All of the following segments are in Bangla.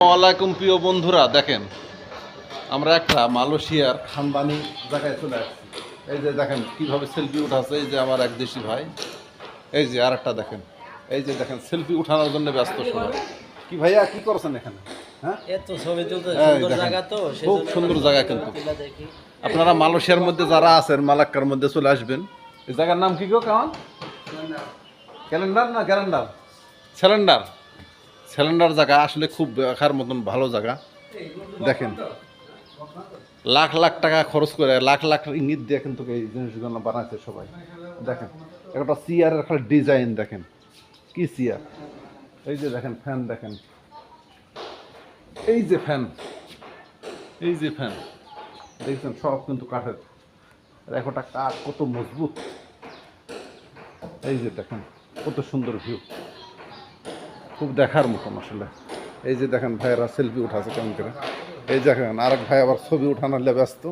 আসসালামাইকুম প্রিয় বন্ধুরা দেখেন আমরা একটা মালয়েশিয়ার খানদানি জায়গায় চলে আসছি। এই যে দেখেন কীভাবে সেলফি উঠাচ্ছে এই যে আমার এক দেশি ভাই এই যে আর একটা দেখেন এই যে দেখেন সেলফি উঠানোর জন্য ব্যস্ত সময় কি ভাইয়া কি করছেন এখানে? হ্যাঁ? খুব সুন্দর জায়গা কিন্তু। আপনারা মালয়েশিয়ার মধ্যে যারা আছেন মালাক্কার মধ্যে চলে আসবেন। এই জায়গার নাম কি গো কেমন ক্যালেন্ডার। না ক্যালেন্ডার? স্যালেন্ডার স্যালেন্ডার জায়গা আসলে খুব দেখার মতন ভালো জায়গা। দেখেন, লাখ লাখ টাকা খরচ করে, লাখ লাখ ইঙ্গিত দিয়ে কিন্তু এই জিনিসগুলো বানাচ্ছে সবাই। দেখেন, একটা চেয়ারের খালি ডিজাইন দেখেন, কি চেয়ার এই যে দেখেন ফ্যান দেখেন। এই যে ফ্যান এই যে ফ্যান দেখছেন, সব কিন্তু কাঠের। একটা কাঠ কত মজবুত। এই যে দেখেন, কত সুন্দর ভিউ খুব দেখার মতন আসলে। এই যে দেখেন ভাইয়েরা সেলফি উঠাছে কেমন করে। এই যে দেখেন আরেক ভাই আবার ছবি উঠানোর লে ব্যস্ত।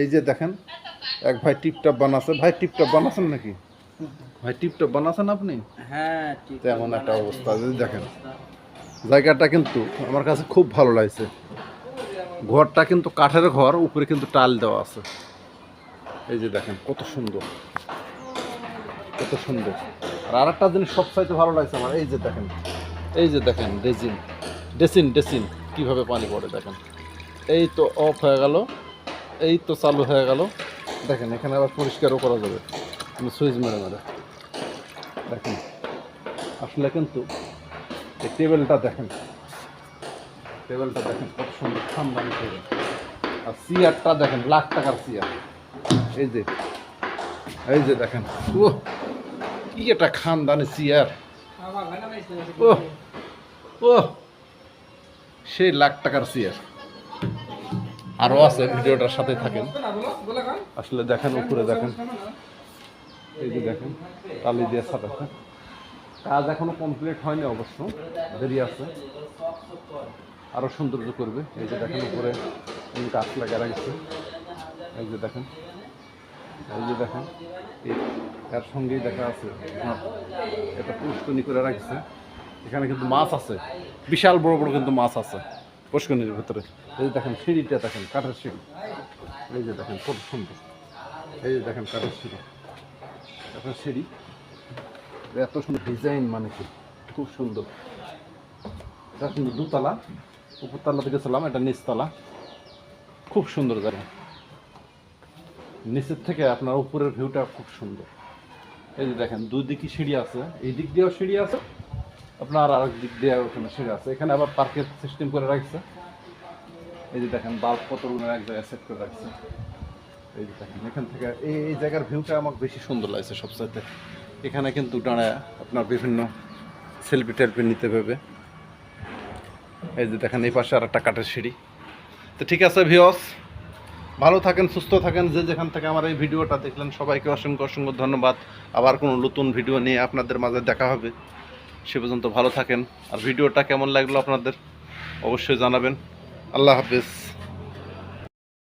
এই যে দেখেন এক ভাই টিপটপ বানাচ্ছে ভাই টিপটপ বানাচ্ছেন নাকি? ভাই টিপটপ বানাচ্ছেন আপনি? হ্যাঁ ঠিক তেমন একটা অবস্থা। যদি দেখেন জায়গাটা কিন্তু আমার কাছে খুব ভালো লাগছে। ঘরটা কিন্তু কাঠের ঘর উপরে কিন্তু টাল দেওয়া আছে। এই যে দেখেন কত সুন্দর। কত সুন্দর। আর আরেকটা জিনিস সবচাইতে ভালো লাগছে আমার এই যে দেখেন। এই যে দেখেন, ডেসিন। ডেসিন ডেসিন, কীভাবে পানি পড়ে দেখেন। এই তো অফ হয়ে গেল, এই তো চালু হয়ে গেল। দেখেন, এখানে আবার পরিষ্কারও করা যাবে। সুইচ মেরে মেরে। দেখেন, আসলে কিন্তু এই টেবিলটা দেখেন টেবিলটা দেখেন কত সুন্দর খানদানি টেবিল। আর চেয়ারটা দেখেন, লাখ টাকার চেয়ার। এই যে এই যে দেখেন ও কি একটা খানদানি চেয়ার। ও ও সেই লাখ টাকার চেয়ার আরও আছে, ভিডিওটার সাথে থাকেন। আসলে দেখেন উপরে দেখেন। এই যে দেখেন, টালি দিয়ে সাথে কাজ এখনও কমপ্লিট হয়নি অবশ্য, দেরি আছে। আরও সৌন্দর্য করবে। এই যে দেখেন উপরে গাছ লাগা রাখছে। এই যে দেখেন, এই যে দেখেন, এর সঙ্গেই দেখা আছে। এটা পুষ্কনি করে রাখছে। এখানে কিন্তু মাছ আছে। বিশাল বড় বড় কিন্তু মাছ আছে। পুষ্কনির ভিতরে। এই যে দেখেন সিঁড়িটা দেখেন, কাঠের সিঁড়ি। এই যে দেখেন খুব সুন্দর। এই যে দেখেন কাঠের সিঁড়ি। কাঠের সিঁড়ি। এত সুন্দর ডিজাইন মানে কি? খুব সুন্দর। এটা কিন্তু দুতলা। উপরতলা থেকে ছিলাম, এটা নিচতলা। খুব সুন্দর জায়গা। নিচের থেকে আপনার উপরের ভিউটা খুব সুন্দর। এই যে দেখেন, দুই সিঁড়ি আছে। এই দিক দিয়েও সিঁড়ি আছে। আপনার আর দিক দিয়ে ওখানে সিঁড়ি আছে। এখানে আবার পার্কের সিস্টেম করে রাখছে। এই যে দেখেন বাল্ব কতগুলো এক জায়গায় সেট করে রাখছে। এই যে দেখেন, এখান থেকে এই এই জায়গার ভিউটা আমার বেশি সুন্দর লাগছে সবচাইতে। এখানে কিন্তু দাঁড়ায় আপনার বিভিন্ন সেলফি টেলফি নিতে পারবে এই যে দেখেন, এই পাশে আর একটা কাঠের সিঁড়ি। তো ঠিক আছে ভিওস ভালো থাকেন, সুস্থ থাকেন। যে যেখান থেকে আমার এই ভিডিওটা দেখলেন, সবাইকে অসংখ্য অসংখ্য ধন্যবাদ। আবার কোনো নতুন ভিডিও নিয়ে আপনাদের মাঝে দেখা হবে। সে পর্যন্ত ভালো থাকেন। আর ভিডিওটা কেমন লাগল আপনাদের? অবশ্যই জানাবেন। আল্লাহ হাফিজ।